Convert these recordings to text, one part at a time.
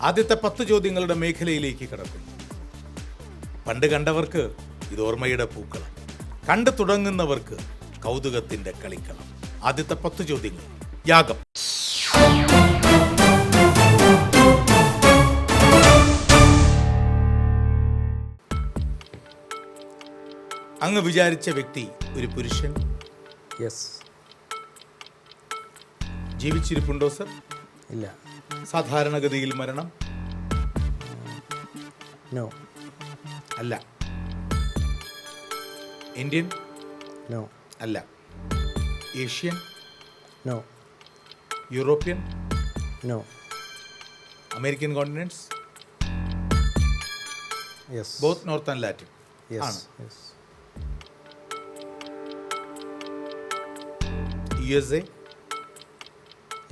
ആദ്യത്തെ പത്ത് ചോദ്യങ്ങളുടെ മേഖലയിലേക്ക് കടക്കുന്നു പണ്ട് കണ്ടവർക്ക് ഇത് ഓർമ്മയുടെ പൂക്കളം. കണ്ടു തുടങ്ങുന്നവർക്ക് കൗതുകത്തിന്റെ കളിക്കളം. ആദ്യത്തെ പത്ത് ചോദ്യങ്ങൾ. യാഗം. അങ്ങ് വിചാരിച്ച വ്യക്തി ഒരു പുരുഷൻ? യെസ് ജീവിച്ചിരിപ്പുണ്ടോ സർ? ഇല്ല. സാധാരണഗതിയിൽ മരണം? നോ. അല്ല. ഇന്ത്യൻ? നോ. അല്ല. Asian? No. European? No. American continents? Yes. Both north and Latin. Yes U S A?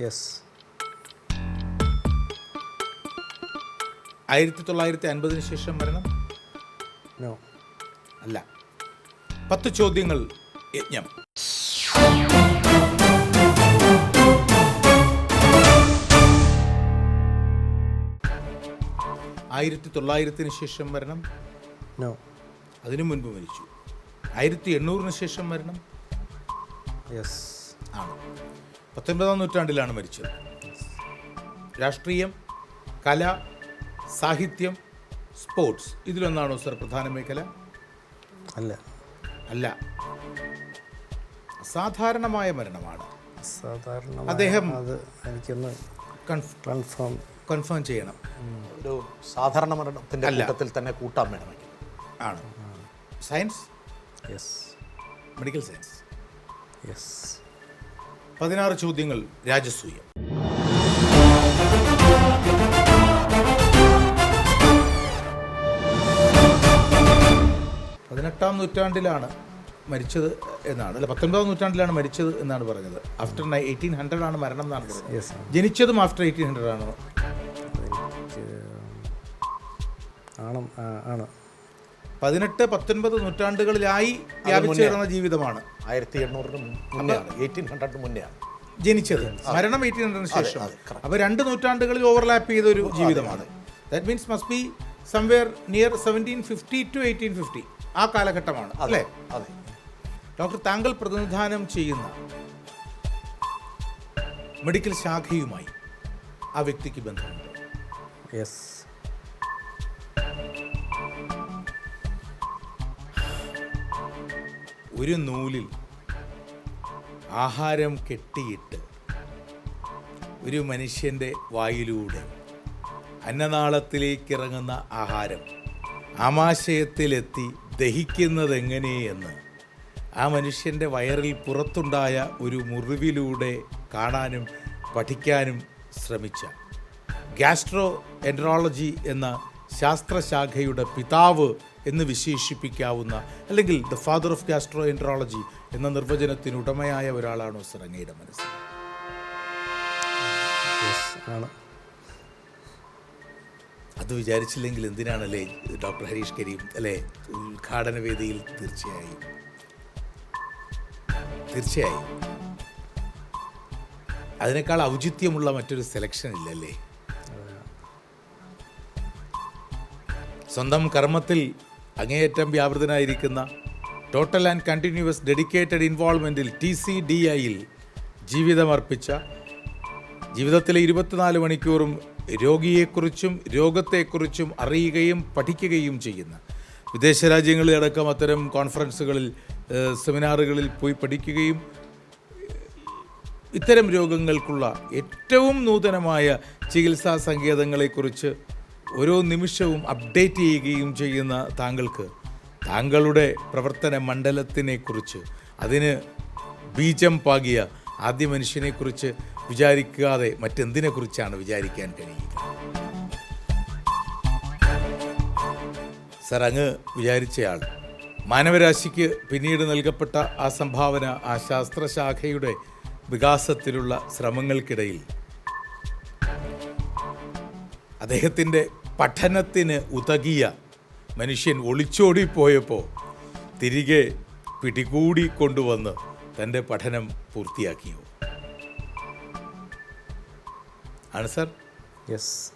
Yes ആയിരത്തി തൊള്ളായിരത്തി അൻപതിന് ശേഷം മരണം നോ അല്ല. പത്ത് ചോദ്യങ്ങൾ യജ്ഞം. ആയിരത്തി തൊള്ളായിരത്തിന് ശേഷം മരണം നോ അതിനു മുൻപ് മരിച്ചു. ആയിരത്തി എണ്ണൂറിന് ശേഷം മരണം യെസ് ആണ്. പത്തൊൻപതാം നൂറ്റാണ്ടിലാണ് മരിച്ചത്. രാഷ്ട്രീയം കല സാഹിത്യം സ്പോർട്സ് ഇതിലൊന്നാണോ സർ പ്രധാന മേഖല. അല്ല. അല്ല. അസാധാരണമായ മരണമാണ്. സാധാരണ അദ്ദേഹം- അത് എനിക്കൊന്ന് കൺഫേം കൺഫേം ചെയ്യണം. ഒരു സാധാരണ മരണത്തിന്റെ കൂട്ടത്തിൽ തന്നെ കൂട്ടാൻ വേണമെങ്കിൽ ആണ്. Science yes medical science yes പതിനാറ് ചോദ്യങ്ങൾ രാജസൂയം. പതിനെട്ടാം നൂറ്റാണ്ടിലാണ് മരിച്ചത് എന്നാണ്. അല്ല പത്തൊൻപതാം നൂറ്റാണ്ടിലാണ് മരിച്ചത് എന്നാണ് പറഞ്ഞത്. ആഫ്റ്റർ എയ്റ്റീൻ ഹൺഡ്രഡ് ആണ് മരണം എന്നാണ് പറഞ്ഞത്. ജനിച്ചതും ആഫ്റ്റർ എയ്റ്റീൻ ഹൺഡ്രഡ് ആണ്? ആണ്. പതിനെട്ട് പത്തൊൻപത് നൂറ്റാണ്ടുകളിലായി വ്യാപിച്ചു കിടന്ന ജീവിതമാണ്. ആയിരത്തി എണ്ണൂറിന് മുന്നെയാണ് എയ്റ്റീൻ ഹൺഡ്രഡിന് മുന്നെയാണ് ജനിച്ചത്. മരണം എയ്റ്റീൻ ഹൺഡ്രഡിന് ശേഷം. അപ്പോൾ രണ്ട് നൂറ്റാണ്ടുകളിൽ ഓവർലാപ്പ് ചെയ്ത ഒരു ജീവിതമാണ്. That means must be somewhere near seventeen fifty two eighteen fifty ആ കാലഘട്ടമാണ് അല്ലേ? അതെ. ഡോക്ടർ താങ്കൾ പ്രതിനിധാനം ചെയ്യുന്ന മെഡിക്കൽ ശാഖയുമായി ആ വ്യക്തിക്ക് ബന്ധമുണ്ട്. യെസ് ഒരു നൂലിൽ ആഹാരം കെട്ടിയിട്ട് ഒരു മനുഷ്യന്റെ വായിലൂടെ അന്നനാളത്തിലേക്ക് ഇറങ്ങുന്ന ആഹാരം ആമാശയത്തിലെത്തി ദഹിക്കുന്നത് എങ്ങനെയെന്ന് ആ മനുഷ്യന്റെ വയറിൽ പുറത്തുണ്ടായ ഒരു മുറിവിലൂടെ കാണാനും പഠിക്കാനും ശ്രമിച്ച ഗ്യാസ്ട്രോ എൻട്രോളജി എന്ന ശാസ്ത്രശാഖയുടെ പിതാവ് എന്ന് വിശേഷിപ്പിക്കാവുന്ന അല്ലെങ്കിൽ the father of gastroenterology എന്ന നിർവചനത്തിന് ഉടമയായ ഒരാളാണ് സിറങ്ങയുടെ മനസ്സ്? മനസ്സിൽ അത് വിചാരിച്ചില്ലെങ്കിൽ എന്തിനാണല്ലേ ഡോക്ടർ ഹരീഷ് കരീം അല്ലേ ഉദ്ഘാടന വേദിയിൽ തീർച്ചയായും? തീർച്ചയായും. അതിനേക്കാൾ ഔചിത്യമുള്ള മറ്റൊരു സെലക്ഷൻ ഇല്ലല്ലേ? സ്വന്തം കർമ്മത്തിൽ അങ്ങേയറ്റം വ്യാപൃതനായിരിക്കുന്ന ടോട്ടൽ ആൻഡ് കണ്ടിന്യൂവസ് ഡെഡിക്കേറ്റഡ് ഇൻവോൾവ്മെന്റിൽ ടി സി ഡി ഐയിൽ ജീവിതമർപ്പിച്ച ജീവിതത്തിലെ ഇരുപത്തിനാല് മണിക്കൂറും രോഗിയെക്കുറിച്ചും രോഗത്തെക്കുറിച്ചും അറിയുകയും പഠിക്കുകയും ചെയ്യുന്ന വിദേശ രാജ്യങ്ങളിലടക്കം അത്തരം കോൺഫറൻസുകളിൽ സെമിനാറുകളിൽ പോയി പഠിക്കുകയും ഇത്തരം രോഗങ്ങൾക്കുള്ള ഏറ്റവും നൂതനമായ ചികിത്സാ സങ്കേതങ്ങളെക്കുറിച്ച് ഓരോ നിമിഷവും അപ്ഡേറ്റ് ചെയ്യുകയും ചെയ്യുന്ന താങ്കൾക്ക് താങ്കളുടെ പ്രവർത്തന മണ്ഡലത്തിനെക്കുറിച്ച് അതിന് ബീജം പാകിയ ആദ്യ മനുഷ്യനെക്കുറിച്ച് വിചാരിക്കാതെ മറ്റെന്തിനെക്കുറിച്ചാണ് വിചാരിക്കാൻ കഴിയുക? സർ അങ്ങ് വിചാരിച്ചയാൾ മാനവരാശിക്ക് പിന്നീട് നൽകപ്പെട്ട ആ സംഭാവന ആ ശാസ്ത്രശാഖയുടെ വികാസത്തിലുള്ള ശ്രമങ്ങൾക്കിടയിൽ അദ്ദേഹത്തിന്റെ പഠനത്തിന് ഉതകിയ മനുഷ്യൻ ഒളിച്ചോടിപ്പോയപ്പോൾ തിരികെ പിടികൂടി കൊണ്ടുവന്ന് തന്റെ പഠനം പൂർത്തിയാക്കിയോ? ആണ് സർ? യെസ്.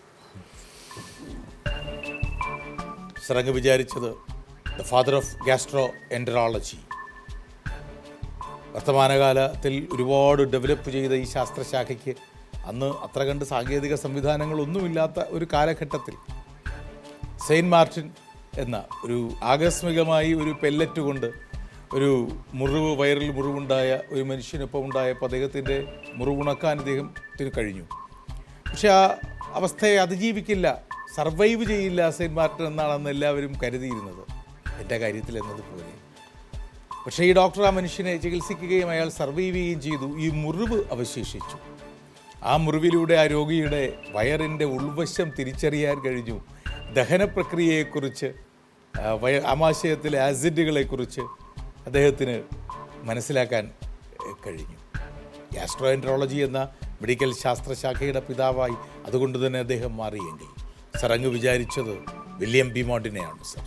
സറങ്ങ് വിചാരിച്ചത് the father of gastroenterology വർത്തമാനകാലത്തിൽ ഒരുപാട് ഡെവലപ്പ് ചെയ്ത ഈ ശാസ്ത്രശാഖയ്ക്ക് അന്ന് അത്ര കണ്ട് സാങ്കേതിക സംവിധാനങ്ങളൊന്നുമില്ലാത്ത ഒരു കാലഘട്ടത്തിൽ സെയിന്റ് മാർട്ടിൻ എന്ന ഒരു ആകസ്മികമായി ഒരു പെല്ലറ്റ് കൊണ്ട് ഒരു മുറിവ് വയറിൽ മുറിവുണ്ടായ ഒരു മനുഷ്യനൊപ്പം ഉണ്ടായപ്പോൾ അദ്ദേഹത്തിന്റെ മുറിവുണക്കാൻ അദ്ദേഹത്തിന് കഴിഞ്ഞു. പക്ഷേ ആ അവസ്ഥയെ അതിജീവിക്കില്ല സർവൈവ് ചെയ്യില്ല സെയിന്റ് മാർട്ടിൻ എന്നാണ് അന്ന് എല്ലാവരും കരുതിയിരുന്നത്. എന്റെ കാര്യത്തിൽ എന്നതുപോലെ. പക്ഷേ ഈ ഡോക്ടർ ആ മനുഷ്യനെ ചികിത്സിക്കുകയും അയാൾ സർവൈവ് ചെയ്യുകയും ചെയ്തു. ഈ മുറിവ് അവശേഷിച്ചു. ആ മുറിവിലൂടെ ആ രോഗിയുടെ വയറിന്റെ ഉൾവശം തിരിച്ചറിയാൻ കഴിഞ്ഞു. ദഹന പ്രക്രിയയെക്കുറിച്ച് വയ ആമാശയത്തിലെ ആസിഡുകളെക്കുറിച്ച് അദ്ദേഹത്തിന് മനസ്സിലാക്കാൻ കഴിഞ്ഞു. ഗ്യാസ്ട്രോഎൻട്രോളജി എന്ന മെഡിക്കൽ ശാസ്ത്രശാഖയുടെ പിതാവായി അതുകൊണ്ട് തന്നെ അദ്ദേഹം മാറിയെങ്കിൽ. സർ അങ്ങ് വിചാരിച്ചത് William ബിമോണ്ടിനെയാണ് sir.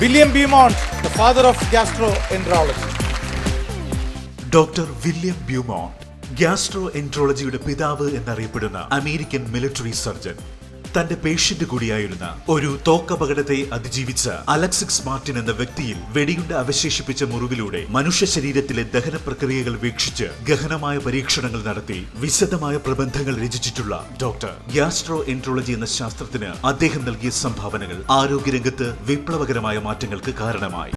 William Beaumont the father of gastroenterology doctor William Beaumont gastro എൻട്രോളജിയുടെ പിതാവ് എന്നറിയപ്പെടുന്ന അമേരിക്കൻ മിലിറ്ററി സർജൻ. തന്റെ പേഷ്യന്റ് കൂടിയായിരുന്ന ഒരു തോക്കപകടത്തെ അതിജീവിച്ച അലക്സിക്സ് മാർട്ടിൻ എന്ന വ്യക്തിയിൽ വെടിയുണ്ട് അവശേഷിപ്പിച്ച മുറിവിലൂടെ മനുഷ്യ ശരീരത്തിലെ ദഹന പ്രക്രിയകൾ വീക്ഷിച്ച് ഗഹനമായ പരീക്ഷണങ്ങൾ നടത്തി വിശദമായ പ്രബന്ധങ്ങൾ രചിച്ചിട്ടുള്ള ഡോക്ടർ. ഗ്യാസ്ട്രോ എൻട്രോളജി എന്ന ശാസ്ത്രത്തിന് അദ്ദേഹം നൽകിയ സംഭാവനകൾ ആരോഗ്യരംഗത്ത് വിപ്ലവകരമായ മാറ്റങ്ങൾക്ക് കാരണമായി.